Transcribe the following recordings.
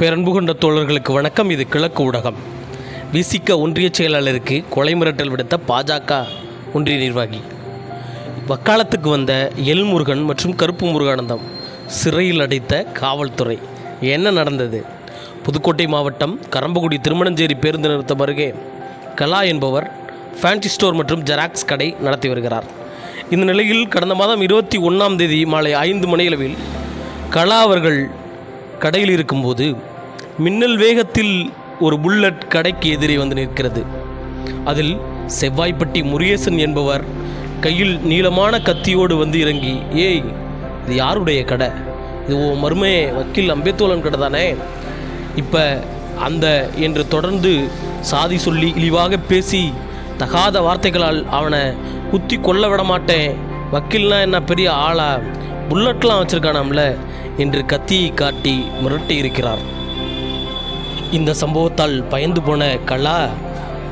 பேரன்பு கொண்ட தோழர்களுக்கு வணக்கம். இது கிழக்கு ஊடகம். விசிக ஒன்றிய செயலாளருக்கு கொலை மிரட்டல் விடுத்த பாஜக ஒன்றிய நிர்வாகி. வக்காலத்துக்கு வந்த எல் முருகன் மற்றும் கருப்பு முருகானந்தம் சிறையில் அடைத்த காவல்துறை. என்ன நடந்தது? புதுக்கோட்டை மாவட்டம் கரம்பக்குடி திருமணஞ்சேரி பேருந்து நிறுத்தம் அருகே கலா என்பவர் ஃபேன்சி ஸ்டோர் மற்றும் ஜெராக்ஸ் கடை நடத்தி வருகிறார். இந்த நிலையில் கடந்த மாதம் இருபத்தி ஒன்றாம் தேதி மாலை ஐந்து மணியளவில் கலா அவர்கள் கடையில் இருக்கும்போது மின்னல் வேகத்தில் ஒரு புல்லட் கடைக்கு எதிரே வந்து நிற்கிறது. அதில் செவ்வாய்ப்பட்டி முருகேசன் என்பவர் கையில் நீளமான கத்தியோடு வந்து இறங்கி ஏய் இது யாருடைய கடை? இது ஓ மருமே வக்கீல் அம்பேத்தோலன் கடை தானே? இப்போ அந்த என்று தொடர்ந்து சாதி சொல்லி இழிவாக பேசி தகாத வார்த்தைகளால் அவனை குத்தி கொல்ல விட மாட்டேன். வக்கீல்னா என்ன பெரிய ஆளா? புல்லட்லாம் வச்சுருக்கானாம்ல? என்று கத்தியை காட்டி மிரட்டி இருக்கிறார். இந்த சம்பவத்தால் பயந்து போன கலா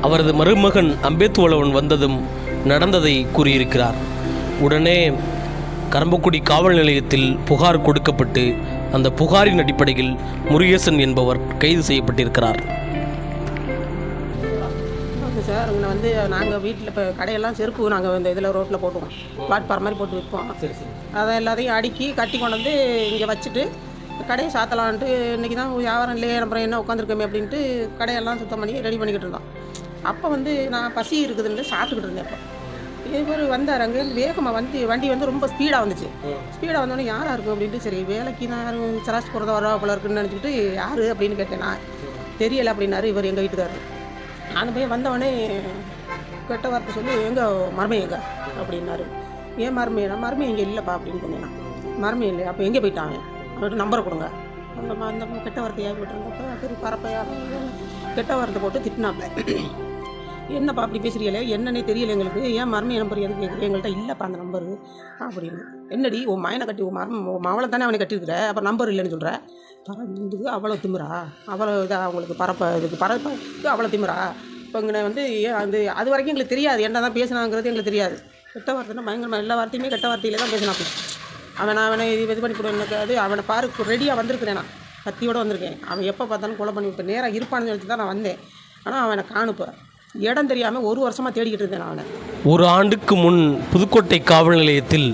அவரது மருமகன் அம்பேத்வளவன் வந்ததும் நடந்ததை கூறியிருக்கிறார். உடனே கரம்பக்குடி காவல் நிலையத்தில் புகார் கொடுக்கப்பட்டு அந்த புகாரின் அடிப்படையில் முருகேசன் என்பவர் கைது செய்யப்பட்டிருக்கிறார். சார் இங்கே வந்து நாங்கள் வீட்டில் இப்போ கடையெல்லாம் செருப்பு நாங்கள் இந்த இதில் ரோட்டில் போட்டுவோம். பிளாட்ஃபார்ம் மாதிரி போட்டு விற்போம். அதை எல்லாத்தையும் அடுக்கி கட்டி கொண்டு வந்து இங்கே வச்சுட்டு கடையை சாத்தலான்ட்டு இன்றைக்கி தான் வியாபாரம் இல்லையே அப்புறம் என்ன உட்காந்துருக்கோமே அப்படின்ட்டு கடையெல்லாம் சுத்தம் பண்ணி ரெடி பண்ணிக்கிட்டு இருந்தோம். அப்போ வந்து நான் பசி இருக்குதுன்னு சாப்பிட்டுக்கிட்டு இருந்தேன் அப்போ. இவர் வந்தார் அங்கே வேகமாக வந்து வண்டி வந்து ரொம்ப ஸ்பீடாக வந்துச்சு. ஸ்பீடாக வந்தோடனே யாராக இருக்கும் அப்படின்ட்டு சரி வேலைக்கு தான் யாரும் சராஸ் போகிறத வரா போல இருக்குன்னு நினச்சிக்கிட்டு யார் அப்படின்னு கேட்டேன் நான். தெரியலை அப்படின்னாரு இவர் எங்கள் வீட்டுக்காரர். நான் போய் வந்தவொடனே கெட்ட வார்த்தை சொல்லி எங்கள் மருமை எங்க? அப்படின்னாரு. ஏன் மருமையா நான் மருமை இங்கே இல்லைப்பா அப்படின்னு சொன்னேன் நான். மருமை இல்லை அப்போ எங்கே போயிட்டான் அவன் நம்பரை கொடுங்க. அந்த அந்த கெட்ட வார்த்தையாக விட்டுருந்தப்போ சரி பரப்பையா கெட்ட வார்த்தை போட்டு திட்டினாப்ல. என்னப்பா அப்படி பேசுறீங்களே? என்னன்னே தெரியல எங்களுக்கு. ஏன் மருமை நம்பர் எதுக்கு கேட்குறீங்க எங்கள்கிட்ட இல்லைப்பா அந்த நம்பரு அப்படின்னு. என்னடி உன் மயனை கட்டி உன் மரம் உன் மவளை தானே அவனை கட்டியிருக்கிற? அப்புறம் நம்பர் இல்லைன்னு சொல்கிற பறந்துக்கு அவ்வளோ திமிரா? அவ்வளோ இதாக அவங்களுக்கு பரப்ப இதுக்கு பரப்ப அவ்வளோ திமிரா? இப்போ இங்கே வந்து ஏன் அது அது வரைக்கும் எங்களுக்கு தெரியாது. என்ன தான் பேசினாங்கிறது எங்களுக்கு தெரியாது. கெட்ட வார்த்தைன்னா பயங்கரமாக எல்லா வார்த்தையுமே கெட்ட வார்த்தையில தான் பேசினாப்பி அவனை அவனை இது இது பண்ணி கொடு எனக்கு அது அவனை பாரு ரெடியாக வந்திருக்கிறேன் நான். கத்தியோடு வந்திருக்கேன். அவன் எப்போ பார்த்தாலும் கொலை பண்ணி இப்போ நேராக இருப்பான்னு சொல்லிட்டு தான் நான் வந்தேன். ஆனால் அவனை காணுப்ப. இடம் தெரியாமல் ஒரு வருஷமாக தேடிக்கிட்டு இருந்தேன் நான் அவனை. ஒரு ஆண்டுக்கு முன் புதுக்கோட்டை காவல் நிலையத்தில்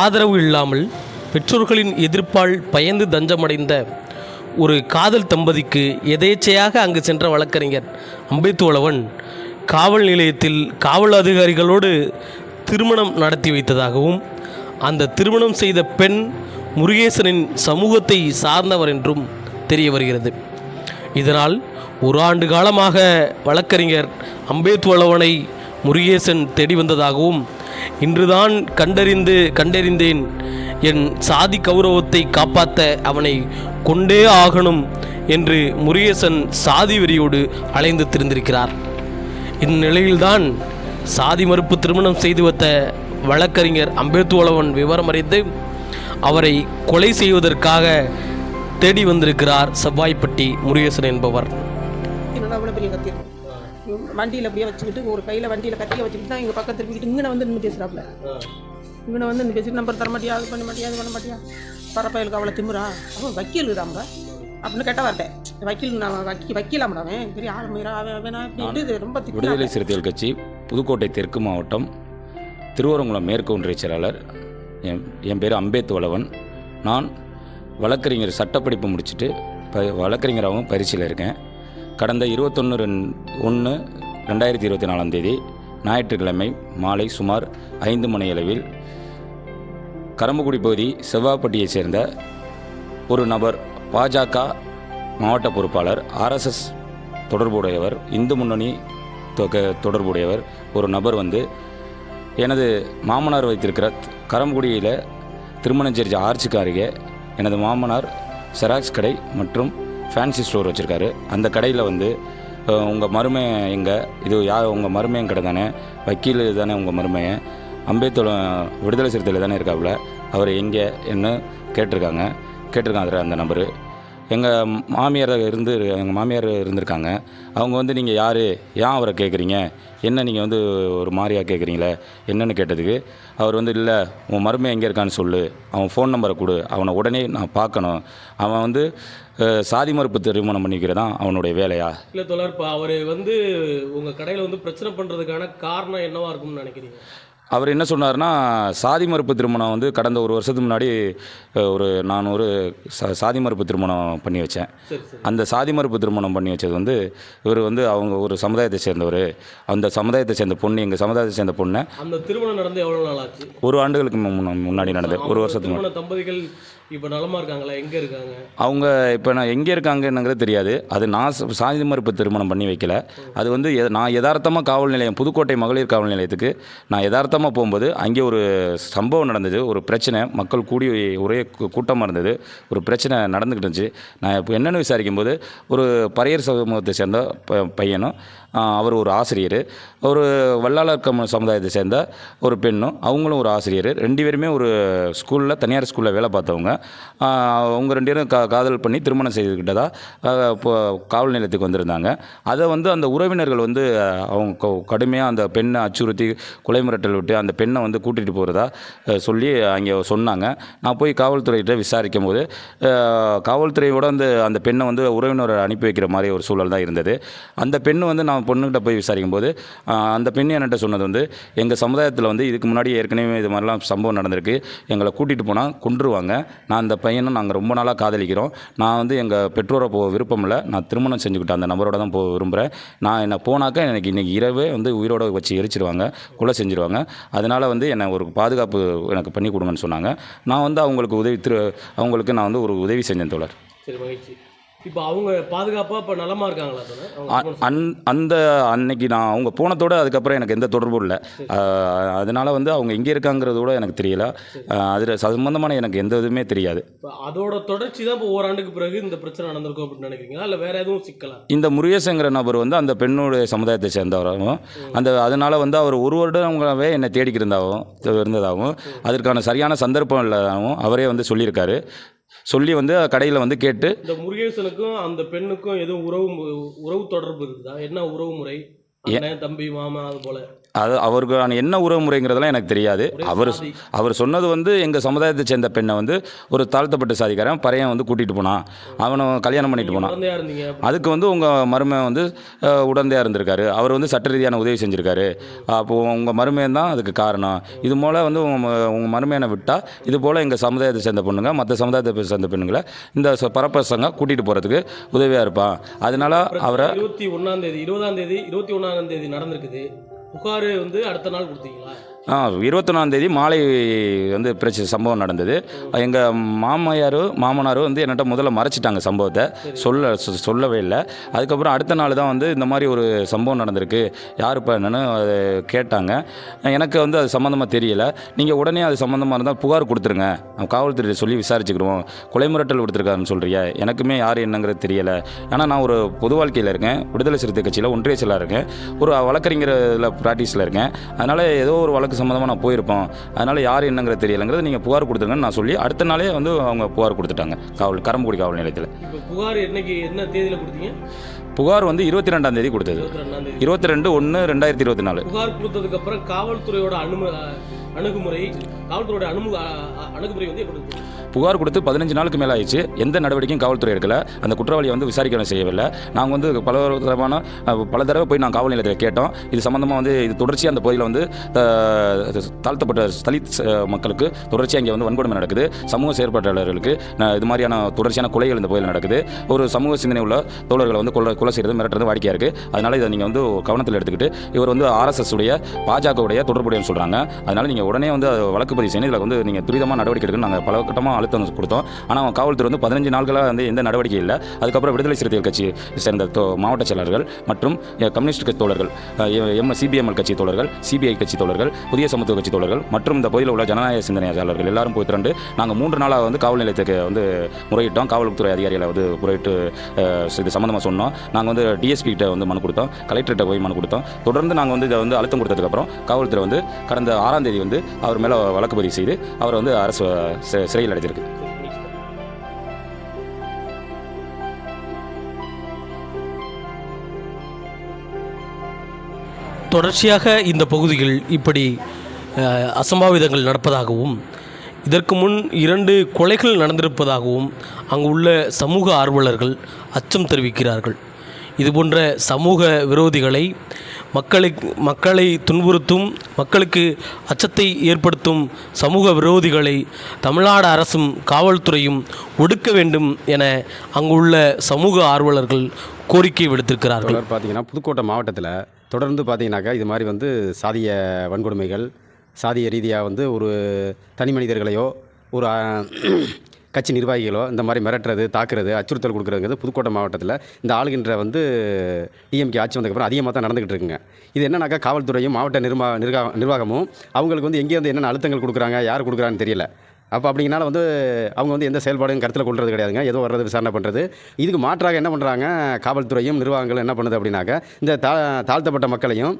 ஆதரவு இல்லாமல் பெற்றோர்களின் எதிர்ப்பால் பயந்து தஞ்சமடைந்த ஒரு காதல் தம்பதிக்கு எதேச்சையாக அங்கு சென்ற வழக்கறிஞர் அம்பேத்வளவன் காவல் நிலையத்தில் காவல் அதிகாரிகளோடு திருமணம் நடத்தி வைத்ததாகவும் அந்த திருமணம் செய்த பெண் முருகேசனின் சமூகத்தை சார்ந்தவர் என்றும் தெரிய வருகிறது. இதனால் ஒரு ஆண்டு காலமாக வழக்கறிஞர் அம்பேத்வளவனை முருகேசன் தேடி வந்ததாகவும் இன்றுதான் கண்டறிந்து கண்டறிந்தேன். என் சாதி கௌரவத்தை காப்பாற்ற அவனை கொண்டே ஆகணும் என்று முருகேசன் சாதி வெறியோடு அலைந்து திரிந்திருக்கிறார். இந்நிலையில்தான் சாதி மறுப்பு திருமணம் செய்து வைத்த வழக்கறிஞர் அம்பேத்வளவன் விவரம் அறிந்து அவரை கொலை செய்வதற்காக தேடி வந்திருக்கிறார் செவ்வாய்ப்பட்டி முருகேசன் என்பவர். வண்டியில் அப்படியே வச்சுக்கிட்டு ஒரு கையில் வண்டியில் கத்தியை வச்சுக்கிட்டு தான் எங்கள் பக்கம் திருப்பிக்கிட்டு இங்கே வந்து நின்று பேசுகிறாப்புல இங்கே வந்து நின்று பேசிட்டு நம்பர் தர மாட்டியா அது பண்ண மாட்டியா அது பண்ண மாட்டியா? பரப்பயலுக்கு அவ்வளோ திமிரா அவன் வக்கீல் தாங்க அப்படின்னு கெட்ட வார்த்தை. வக்கீல் நான் வக்கீல் வக்கீலாமடா அவன். பெரிய ஆளுமையா அவன் வேணா அப்படின்ட்டு இது ரொம்ப. விடுதலை சிறுத்தைகள் கட்சி புதுக்கோட்டை தெற்கு மாவட்டம் திருவரங்குளம் மேற்கு ஒன்றிய செயலாளர் என் என் பேர் அம்பேத் வளவன் நான் வழக்கறிஞர் சட்டப்படிப்பு முடிச்சுட்டு ப வழக்கறிஞராகவும் பயிற்சியில் இருக்கேன். கடந்த இருபத்தொன்று ரெண் ஒன்று ரெண்டாயிரத்தி இருபத்தி நாலாம் தேதி ஞாயிற்றுக்கிழமை மாலை சுமார் ஐந்து மணியளவில் கரம்பக்குடி பகுதி செவ்வாப்பட்டியைச் சேர்ந்த ஒரு நபர் பாஜக மாவட்ட பொறுப்பாளர் ஆர்எஸ்எஸ் தொடர்புடையவர் இந்து முன்னணி தொக- தொடர்புடையவர் ஒரு நபர் வந்து எனது மாமனார் வைத்திருக்கிற கரம்பக்குடியில் திருமணஞ்சேரி ஆர்ச்சுக்கு அருகே எனது மாமனார் செராக்ஸ் கடை மற்றும் ஃபேன்சி ஸ்டோர் வச்சுருக்காரு. அந்த கடையில் வந்து உங்கள் மருமையன் எங்கே? இது யார் உங்கள் மருமையன் கடை தானே? வக்கீல் தானே உங்கள் மருமையன் அம்பேத்கர் விடுதலை சிறுத்தையில் தானே இருக்காப்புல? அவர் எங்கே? என்ன? கேட்டிருக்காங்க. கேட்டிருக்காங்க. அதில் அந்த நம்பரு. எங்கள் மாமியார் இருந்து எங்கள் மாமியார் இருந்திருக்காங்க. அவங்க வந்து நீங்கள் யார்? ஏன் அவரை கேட்குறீங்க என்ன நீங்கள் வந்து ஒரு மாதிரியாக கேட்குறீங்களே என்னென்னு கேட்டதுக்கு அவர் வந்து இல்லை உன் மருமை எங்கே இருக்கான்னு சொல்லு. அவன் ஃபோன் நம்பரை கொடு. அவனை உடனே நான் பார்க்கணும். அவன் வந்து சாதி மறுப்பு திருமணம் பண்ணிக்கிறதான் அவனுடைய வேலையா? இல்லை தோழர் இப்போ அவர் வந்து உங்கள் கடையில் வந்து பிரச்சனை பண்ணுறதுக்கான காரணம் என்னவாக இருக்கும்னு நினைக்கிறீங்க? அவர் என்ன சொன்னார்னா சாதி மறுப்பு திருமணம் வந்து கடந்த ஒரு வருஷத்துக்கு முன்னாடி ஒரு நான் ஒரு சா- சாதி மறுப்பு திருமணம் பண்ணி வச்சேன். அந்த சாதி மறுப்பு திருமணம் பண்ணி வச்சது வந்து இவர் வந்து அவங்க ஒரு சமுதாயத்தை சேர்ந்தவர். அந்த சமுதாயத்தை சேர்ந்த பொண்ணு எங்கள் சமுதாயத்தை சேர்ந்த பொண்ணை அந்த திருமணம் நடந்து எவ்வளோ நாள் ஆச்சு? ஒரு ஆண்டுகளுக்கு முன்ன- முன்னாடி நடந்தது. ஒரு வருஷத்துக்கு முன்னாடி இப்போ நலமா இருக்காங்களா? எங்கே இருக்காங்க? அவங்க இப்போ நான் எங்கே இருக்காங்கன்னுங்கிறது தெரியாது. அது நான் சாதி மறுப்பு திருமணம் பண்ணி வைக்கல. அது வந்து நான் யதார்த்தமாக காவல் நிலையம் புதுக்கோட்டை மகளிர் காவல் நிலையத்துக்கு நான் யதார்த்தமாக போகும்போது அங்கே ஒரு சம்பவம் நடந்தது. ஒரு பிரச்சனை. மக்கள் கூடி ஒரே கூட்டமாக இருந்தது. ஒரு பிரச்சனை நடந்துக்கிட்டு இருந்துச்சு. நான் இப்போ என்னென்னு விசாரிக்கும்போது ஒரு பரையர் சமூகத்தை சேர்ந்த ப- பையனும் அவர் ஒரு ஆசிரியர். ஒரு வல்லாளர் கம் சமுதாயத்தை சேர்ந்த ஒரு பெண்ணும் அவங்களும் ஒரு ஆசிரியர். ரெண்டு பேருமே ஒரு ஸ்கூலில் தனியார் ஸ்கூலில் வேலை பார்த்தவங்க. அவங்க ரெண்டு பேரும் கா காதல் பண்ணி திருமணம் செய்துக்கிட்டதா இப்போ காவல் நிலையத்துக்கு வந்திருந்தாங்க. அதை வந்து அந்த உறவினர்கள் வந்து அவங்க கடுமையாக அந்த பெண்ணை அச்சுறுத்தி கொலை மிரட்டல் விட்டு அந்த பெண்ணை வந்து கூட்டிகிட்டு போகிறதா சொல்லி அங்கே சொன்னாங்க. நான் போய் காவல்துறையிட்ட விசாரிக்கும் போது காவல்துறையோட அந்த அந்த பெண்ணை வந்து உறவினரை அனுப்பி வைக்கிற மாதிரி ஒரு சூழல் தான் இருந்தது. அந்த பெண் வந்து நான் பொண்ணுகிட்ட போய் விசாரிக்கும் போது அந்த பெண் என்கிட்ட சொன்னது வந்து எங்கள் சமுதாயத்தில் வந்து இதுக்கு முன்னாடி ஏற்கனவே இது மாதிரிலாம் சம்பவம் நடந்திருக்கு. எங்களை கூட்டிகிட்டு போனால் கொண்டுருவாங்க நான் அந்த பையனும் நாங்கள் ரொம்ப நாளாக காதலிக்கிறோம். நான் வந்து எங்கள் பெற்றோரை போக விருப்பம் இல்லை. நான் திருமணம் செஞ்சுக்கிட்டேன். அந்த நபரோட தான் போக விரும்புகிறேன் நான் என்னை போனாக்கா எனக்கு இன்றைக்கி இரவே வந்து உயிரோட வச்சு எரிச்சிருவாங்க கொலை செஞ்சுருவாங்க. அதனால் வந்து என்னை ஒரு பாதுகாப்பு எனக்கு பண்ணி கொடுங்கன்னு சொன்னாங்க. நான் வந்து அவங்களுக்கு உதவி திரு அவங்களுக்கு நான் வந்து ஒரு உதவி செஞ்சேன் தோழர். சரி மகிழ்ச்சி. இப்போ அவங்க பாதுகாப்பாக இப்போ நலமா இருக்காங்களா அந் அந்த அன்னைக்கு நான் அவங்க போனதோட அதுக்கப்புறம் எனக்கு எந்த தொடர்பும் இல்லை. அதனால் வந்து அவங்க எங்கே இருக்காங்கிறது கூட எனக்கு தெரியல. அதில் சம்பந்தமான எனக்கு எந்த இதுவுமே தெரியாது. அதோட தொடர்ச்சி தான் இப்போ ஓராண்டுக்கு பிறகு இந்த பிரச்சனை நடந்திருக்கும் அப்படின்னு நினைக்கிறீங்களா? இல்லை வேற எதுவும் சிக்கலா? இந்த முருகேசங்கிற நபர் வந்து அந்த பெண்ணுடைய சமுதாயத்தை சேர்ந்தவராகவும் அந்த அதனால் வந்து அவர் ஒரு வருடங்களாகவே என்னை தேடிக்கிட்டு இருந்தாகவும் இருந்ததாகவும் அதற்கான சரியான சந்தர்ப்பம் இல்லாதவும் அவரே வந்து சொல்லியிருக்காரு. சொல்லி வந்து கடையில் வந்து கேட்டு இந்த முருகேசனுக்கும் அந்த பெண்ணுக்கும் எதுவும் உறவு உறவு தொடர்பு இருக்குதா? என்ன உறவு முறை? தம்பி மாமா அது போல. அது அவருக்கான என்ன உறவு முறைங்கிறதெல்லாம் எனக்கு தெரியாது. அவர். அவர் சொன்னது வந்து எங்கள் சமுதாயத்தை சேர்ந்த பெண்ணை வந்து ஒரு தாழ்த்தப்பட்ட சாதிக்காரன் பறையன் வந்து கூட்டிகிட்டு போனான். அவனை கல்யாணம் பண்ணிட்டு போனான். அதுக்கு வந்து உங்கள் மருமகன் வந்து உடந்தையாக இருந்திருக்காரு. அவர் வந்து சட்ட ரீதியான உதவி செஞ்சுருக்காரு. அப்போது உங்கள் மருமகன் தான் அதுக்கு காரணம். இது போல் வந்து உங்கள் உங்கள் மருமகனை விட்டால் இது போல் எங்கள் சமுதாயத்தை சேர்ந்த பொண்ணுங்க மற்ற சமுதாயத்தை சேர்ந்த பெண்ணுங்களை இந்த பரப்பசங்க கூட்டிகிட்டு போகிறதுக்கு உதவியாக இருப்பான். அதனால் அவரை இருபத்தி ஒன்னாம் தேதி இருபதாம் தேதி இருபத்தி ஒன்னாம் தேதி நடந்திருக்குது. புகார் வந்து அடுத்த நாள் கொடுத்தீங்களா? ஆ இருபத்தொன்னாந்தேதி மாலை வந்து பிரச்சனை சம்பவம் நடந்தது. எங்கள் மாமையாரும் மாமனாரும் வந்து என்னட்ட முதல்ல மறைச்சிட்டாங்க சம்பவத்தை. சொல்ல சொல்லவே இல்லை. அதுக்கப்புறம் அடுத்த நாள் தான் வந்து இந்த மாதிரி ஒரு சம்பவம் நடந்திருக்கு. யார் என்னன்னு அதை கேட்டாங்க. எனக்கு வந்து அது சம்மந்தமாக தெரியல. நீங்கள் உடனே அது சம்மந்தமாக இருந்தால் புகார் கொடுத்துருங்க. காவல்துறையை சொல்லி விசாரிச்சுக்கிடுவோம். கொலை மிரட்டல் கொடுத்துருக்காருன்னு சொல்கிறியா எனக்குமே யார் என்னங்கிறது தெரியலை. ஆனால் நான் ஒரு பொது வாழ்க்கையில் இருக்கேன். விடுதலை சிறுத்தை கட்சியில் ஒன்றிய செயலாளர் இருக்கேன். ஒரு வழக்கறிஞர் இதில் ப்ராக்டிஸில் இருக்கேன். அதனால் ஏதோ ஒரு வழக்கு சம்மந்தமாக நான் போயிருப்போம். அதனால் யார் என்னங்கிறது தெரியலைங்கிறது நீங்கள் புகார் கொடுத்துருங்கன்னு நான் சொல்லி அடுத்த நாளே வந்து அவங்க புகார் கொடுத்துட்டாங்க காவல் கரம்புக்குடி காவல் நிலையத்தில். புகார் என்னைக்கு என்ன தேதியில் கொடுத்தீங்க? புகார் வந்து இருபத்தி ரெண்டாம் தேதி கொடுத்தது. இருபத்தி ரெண்டு ஒன்று ரெண்டாயிரத்தி இருபத்தி நாலு. புகார் கொடுத்ததுக்கு அப்புறம் காவல்துறையோட அனும அணுகுமுறை காவல்துறையோட அணுகு அணுகுமுறை வந்து எப்படி புகார் கொடுத்து பதினஞ்சு நாளுக்கு மேலே ஆயிடுச்சு. எந்த நடவடிக்கையும் காவல்துறை எடுக்கல. அந்த குற்றவாளியை வந்து விசாரிக்க செய்யவில்லை. நாங்கள் வந்து பல தரமான பல தடவை போய் நாங்கள் காவல் நிலையத்தில் கேட்டோம். இது சம்மந்தமாக வந்து இது தொடர்ச்சியாக அந்த பகுதியில் வந்து தாழ்த்தப்பட்ட தலித் மக்களுக்கு தொடர்ச்சியாக இங்கே வந்து வன்கொடுமை நடக்குது. சமூக செயற்பாட்டாளர்களுக்கு இது மாதிரியான தொடர்ச்சியான கொலைகள் இந்த பகுதியில் நடக்குது. ஒரு சமூக சிந்தனை உள்ள தோழர்களை வந்து கொலை கொலை செய்கிறது மிரட்டுறது வாடிக்கையாக இருக்குது அதனால் இதை நீங்கள் வந்து கவனத்தில் எடுத்துக்கிட்டு இவர் வந்து ஆர்எஸ்எஸ் உடைய பாஜகவுடைய தொடர்புடையன்னு சொல்கிறாங்க அதனால் நீங்கள் உடனே வந்து வழக்கு பதிவு செய்யணும் இதில் வந்து நீங்கள் துரிதமாக நடவடிக்கை எடுக்கணும் நாங்கள் பல கட்டமாக அழுத்தம் கொடுத்தோம். ஆனால் காவல்துறை வந்து பதினஞ்சு நாட்களாக வந்து எந்த நடவடிக்கை இல்லை. அதுக்கப்புறம் விடுதலை சிறுத்தைகள் கட்சி சேர்ந்த மாவட்ட செயலாளர்கள் மற்றும் கம்யூனிஸ்ட் கட்சி தோழர்கள் எம் சிபிஎம்எல் கட்சி தோழர்கள் சிபிஐ கட்சி தோழர்கள் புதிய சமத்துவ கட்சி தோழர்கள் மற்றும் இந்த பகுதியில் உள்ள ஜனநாயக சிந்தனையாளர்கள் எல்லாரும் போய் திரண்டு நாங்கள் மூன்று நாளாக வந்து காவல் நிலையத்துக்கு வந்து முறையிட்டோம். காவல்துறை அதிகாரிகளை வந்து முறையிட்டு இது சம்மந்தமாக சொன்னோம். நாங்கள் வந்து டிஎஸ்பி கிட்ட வந்து மனு கொடுத்தோம். கலெக்டர்கிட்ட போய் மனு கொடுத்தோம். தொடர்ந்து நாங்கள் வந்து இதை வந்து அழுத்தம் கொடுத்ததுக்கப்புறம் காவல்துறை வந்து கடந்த ஆறாம் தேதி வந்து அவர் மேலே வழக்கு வாக்குப்பதிவு செய்து அவரை வந்து அரசு சிறையில் அடைஞ்சிருக்கு தொடர்ச்சியாக இந்த பகுதியில் இப்படி அசம்பாவிதங்கள் நடப்பதாகவும் இதற்கு முன் இரண்டு கொலைகள் நடந்திருப்பதாகவும் அங்கு உள்ள சமூக ஆர்வலர்கள் அச்சம் தெரிவிக்கிறார்கள். இதுபோன்ற சமூக விரோதிகளை மக்களை மக்களை துன்புறுத்தும் மக்களுக்கு அச்சத்தை ஏற்படுத்தும் சமூக விரோதிகளை தமிழ்நாடு அரசும் காவல்துறையும் ஒடுக்க வேண்டும் என அங்குள்ள சமூக ஆர்வலர்கள் கோரிக்கை விடுத்திருக்கிறார்கள். பார்த்தீங்கன்னா புதுக்கோட்டை மாவட்டத்தில் தொடர்ந்து பார்த்தீங்கன்னாக்கா இது மாதிரி வந்து சாதிய வன்கொடுமைகள் சாதிய ரீதியாக வந்து ஒரு தனி மனிதர்களையோ ஒரு கட்சி நிர்வாகிகளோ இந்த மாதிரி மிரட்டுறது தாக்குறது அச்சுறுத்தல் கொடுக்குறதுங்கிறது புதுக்கோட்டை மாவட்டத்தில் இந்த ஆளுகின்ற வந்து டிஎம்கே ஆட்சி வந்ததுக்கப்புறம் அதிகமாக தான் நடந்துகிட்டு இருக்குங்க. இது என்னன்னாக்கா காவல்துறையும் மாவட்ட நிர்மா நிர்வா நிர்வாகமும் அவங்களுக்கு வந்து எங்கே வந்து என்னென்ன அழுத்தங்கள் கொடுக்குறாங்க யார் கொடுக்குறான்னு தெரியல. அப்போ அப்படிங்கனால வந்து அவங்க வந்து எந்த செயல்பாடும் கருத்தில் கொள்வது கிடையாதுங்க. ஏதோ வர்றது விசாரணை பண்ணுறது இதுக்கு மாற்றாக என்ன பண்ணுறாங்க காவல்துறையும் நிர்வாகங்களும் என்ன பண்ணுது அப்படின்னாக்க இந்த தா தாழ்த்தப்பட்ட மக்களையும்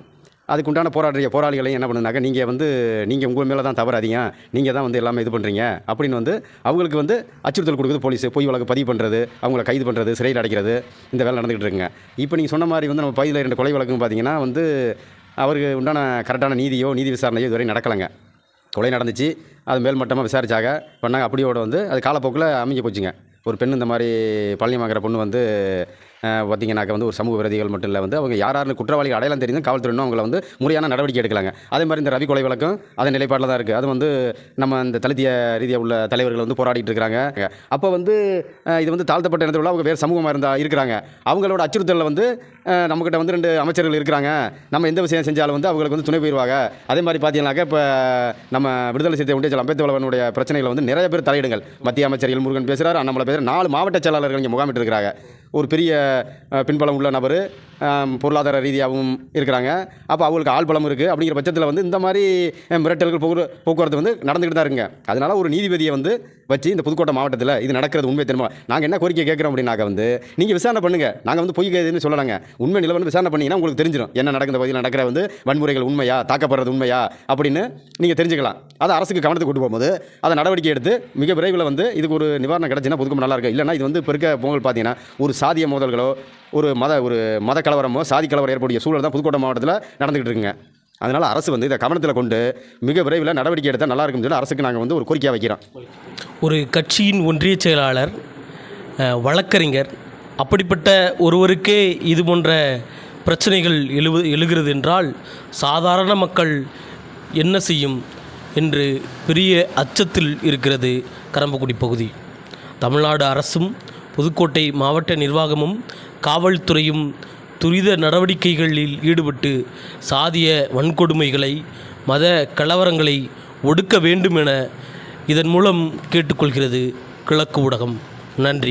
அதுக்குண்டான போராடிய போராளிகளையும் என்ன பண்ணுனாக்க நீங்கள் வந்து நீங்கள் உங்கள் மேலே தான் தவறாதீங்க. நீங்கள் தான் வந்து எல்லாமே இது பண்ணுறீங்க அப்படின்னு வந்து அவங்களுக்கு வந்து அச்சுறுத்தல் கொடுக்குது போலீஸ். பொய் வழக்கு பதிவு பண்ணுறது அவங்கள கைது பண்ணுறது சிறையில் அடைக்கிறது இந்த வேலை நடந்துகிட்டு இருக்குங்க. இப்போ நீங்கள் சொன்ன மாதிரி வந்து நம்ம பதிவில் ரெண்டு கொலை வழக்குன்னு பார்த்தீங்கன்னா வந்து அவருக்கு உண்டான கரெக்டான நீதியோ நீதி விசாரணையோ இதுவரை நடக்கலைங்க. கொலை நடந்துச்சு. அது மேல்மட்டமாக விசாரிச்சாக பண்ணாங்க அப்படியோட வந்து அது காலப்போக்கில் அமைஞ்சு போச்சுங்க. ஒரு பெண் இந்த மாதிரி பழனிமாங்கிற பொண்ணு வந்து அஹ், பார்த்தீங்கன்னாக்க வந்து ஒரு சமூக விரோதிகள் மட்டும் இல்லை வந்து அவங்க யார் யாருன்னு குற்றவாளிகள் அடையாளம் தெரியும் காவல்துறையினும் அவங்கள வந்து முறையான நடவடிக்கை எடுக்கலாங்க. அதே மாதிரி இந்த ரவி கொலை வழக்கம் அதே நிலைப்பாட்டில் தான் இருக்குது அது வந்து நம்ம இந்த தலித்திய ரீதியாக உள்ள தலைவர்கள் வந்து போராடிட்டு இருக்கிறாங்க அப்போ வந்து இது வந்து தாழ்த்தப்பட்ட இடத்துல உள்ள அவங்க வேறு சமூகமாக இருந்தால் இருக்கிறாங்க. அவங்களோட அச்சுறுத்தலில் வந்து நம்மக்கிட்ட வந்து ரெண்டு அமைச்சர்கள் இருக்கிறாங்க. நம்ம எந்த விஷயம் செஞ்சாலும் வந்து அவங்களுக்கு வந்து துணை போயிடுவாங்க அதே மாதிரி பார்த்தீங்கன்னாக்க இப்போ நம்ம விடுதலை சிறுத்தை ஒன்றிய அம்பேத்கரவனுடைய பிரச்சனைகளை வந்து நிறைய பேர் தலையிடுங்கள். மத்திய அமைச்சர் எல் முருகன் பேசுகிறார் அண்ணாமலை பேசுகிறார் நாலு மாவட்ட செயலாளர்கள் இங்கே முகாமிட்டு இருக்கிறாங்க. ஒரு பெரிய பின்பலம் உள்ள நபர் பொருளாதார ரீதியாகவும் இருக்கிறாங்க. அப்போ அவங்களுக்கு ஆள் பலம் இருக்குது அப்படிங்கிற பட்சத்தில் வந்து இந்த மாதிரி மிரட்டல்கள் போக்குவர போக்குவரத்து வந்து நடந்துக்கிட்டு தான் இருக்குங்க. அதனால ஒரு நீதிபதியை வந்து வச்சு இந்த புதுக்கோட்டை மாவட்டத்தில் இது நடக்கிறது உண்மை தெரியுமா? நாங்கள் என்ன கோரிக்கை கேட்குறோம் அப்படின்னாக்க வந்து நீங்கள் விசாரணை பண்ணுங்கள் நாங்கள் வந்து பொய் கேதுன்னு சொல்லலாங்க. உண்மை நிலவரம் விசாரணை பண்ணிங்கன்னா உங்களுக்கு தெரிஞ்சிடும் என்ன நடக்கிற பகுதியில் நடக்கிற வந்து வன்முறைகள் உண்மையா தாக்கப்படுறது உண்மையா அப்படின்னு நீங்கள் தெரிஞ்சுக்கலாம். அதை அரசுக்கு கவனத்துக்கு கொண்டு போகும்போது அதை நடவடிக்கை எடுத்து மிக விரைவில் வந்து இதுக்கு ஒரு நிவாரணம் கிடச்சின்னா புதுக்கோட்டை நல்லா இருக்கும் இல்லைன்னா இது வந்து இப்போ இருக்க பொங்கல் பார்த்தீங்கன்னா ஒரு சாதிய மோதல்கள் ஒரு மத ஒரு மத கலவரமோ சாதி கலவரம் ஏற்படக்கூடிய சூழல் தான் புதுக்கோட்டை மாவட்டத்தில் நடந்துகிட்டு இருக்குங்க. அதனால் அரசு வந்து இதை கவனத்தில் கொண்டு மிக விரைவில் நடவடிக்கை எடுத்தால் நல்லா இருக்கும்னு சொல்லி அரசுக்கு நாங்கள் வந்து ஒரு கோரிக்கையாக வைக்கிறோம். ஒரு கட்சியின் ஒன்றிய செயலாளர் வழக்கறிஞர் அப்படிப்பட்ட ஒருவருக்கே இது போன்ற பிரச்சனைகள் எழு எழுகிறது என்றால் சாதாரண மக்கள் என்ன செய்யும் என்று பெரிய அச்சத்தில் இருக்கிறது கரம்பக்குடி பகுதி. தமிழ்நாடு அரசும் புதுக்கோட்டை மாவட்ட நிர்வாகமும் காவல்துறையும் துரித நடவடிக்கைகளில் ஈடுபட்டு சாதிய வன்கொடுமைகளை மத கலவரங்களை ஒடுக்க வேண்டும் என இதன் மூலம் கேட்டுக்கொள்கிறது கிழக்கு ஊடகம். நன்றி.